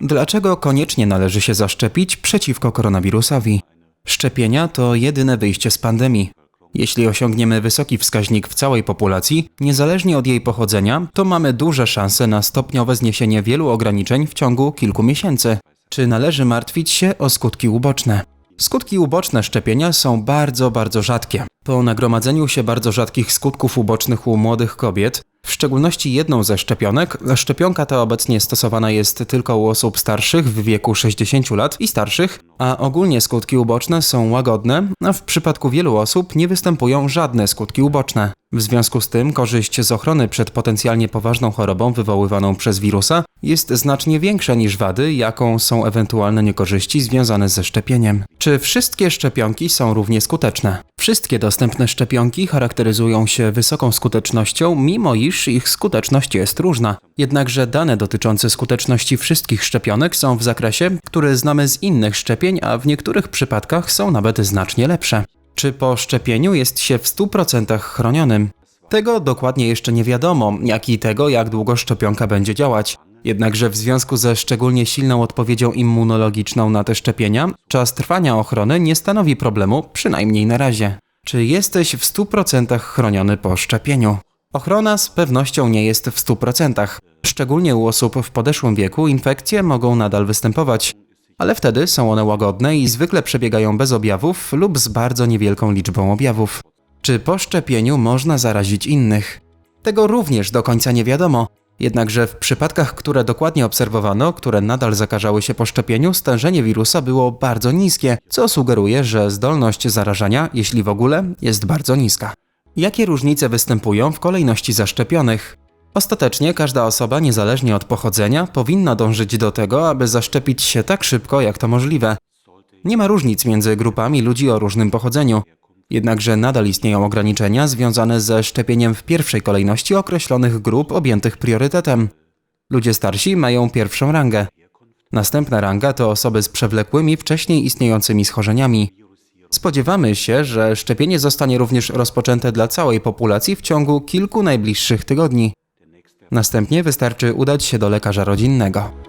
Dlaczego koniecznie należy się zaszczepić przeciwko koronawirusowi? Szczepienia to jedyne wyjście z pandemii. Jeśli osiągniemy wysoki wskaźnik w całej populacji, niezależnie od jej pochodzenia, to mamy duże szanse na stopniowe zniesienie wielu ograniczeń w ciągu kilku miesięcy. Czy należy martwić się o skutki uboczne? Skutki uboczne szczepienia są bardzo, bardzo rzadkie. Po nagromadzeniu się bardzo rzadkich skutków ubocznych u młodych kobiet, w szczególności jedną ze szczepionek, szczepionka ta obecnie stosowana jest tylko u osób starszych w wieku 60 lat i starszych, a ogólnie skutki uboczne są łagodne, a w przypadku wielu osób nie występują żadne skutki uboczne. W związku z tym korzyść z ochrony przed potencjalnie poważną chorobą wywoływaną przez wirusa jest znacznie większa niż wady, jaką są ewentualne niekorzyści związane ze szczepieniem. Czy wszystkie szczepionki są równie skuteczne? Wszystkie dostępne szczepionki charakteryzują się wysoką skutecznością, mimo iż ich skuteczność jest różna. Jednakże dane dotyczące skuteczności wszystkich szczepionek są w zakresie, który znamy z innych szczepień, a w niektórych przypadkach są nawet znacznie lepsze. Czy po szczepieniu jest się w 100% chronionym? Tego dokładnie jeszcze nie wiadomo, jak i tego, jak długo szczepionka będzie działać. Jednakże w związku ze szczególnie silną odpowiedzią immunologiczną na te szczepienia, czas trwania ochrony nie stanowi problemu, przynajmniej na razie. Czy jesteś w 100% chroniony po szczepieniu? Ochrona z pewnością nie jest w 100%. Szczególnie u osób w podeszłym wieku infekcje mogą nadal występować, ale wtedy są one łagodne i zwykle przebiegają bez objawów lub z bardzo niewielką liczbą objawów. Czy po szczepieniu można zarazić innych? Tego również do końca nie wiadomo. Jednakże w przypadkach, które dokładnie obserwowano, które nadal zakażały się po szczepieniu, stężenie wirusa było bardzo niskie, co sugeruje, że zdolność zarażania, jeśli w ogóle, jest bardzo niska. Jakie różnice występują w kolejności zaszczepionych? Ostatecznie każda osoba, niezależnie od pochodzenia, powinna dążyć do tego, aby zaszczepić się tak szybko, jak to możliwe. Nie ma różnic między grupami ludzi o różnym pochodzeniu. Jednakże nadal istnieją ograniczenia związane ze szczepieniem w pierwszej kolejności określonych grup objętych priorytetem. Ludzie starsi mają pierwszą rangę. Następna ranga to osoby z przewlekłymi, wcześniej istniejącymi schorzeniami. Spodziewamy się, że szczepienie zostanie również rozpoczęte dla całej populacji w ciągu kilku najbliższych tygodni. Następnie wystarczy udać się do lekarza rodzinnego.